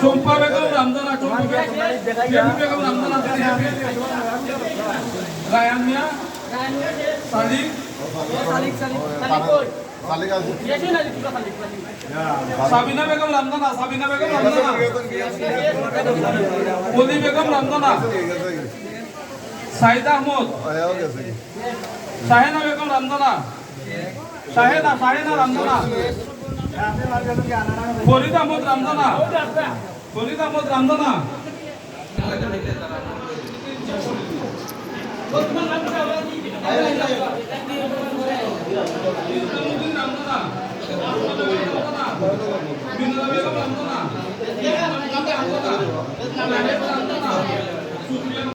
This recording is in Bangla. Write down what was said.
চম্পা বেগম রামদানা বেগম রামদানা রায়ান মিয়া সাদিক সাবিনা বেগম রামদানা, সাবিনা বেগম রামদানা। অলি বেগম রামদানা। আহমদ। শাহেনা বেগম রামদানা। শাহেনা শাহেনা রামদানা। ফরিদ আহমদ রামদানা। ফরিদ আহমদ রামদানা। বেগম রামদানা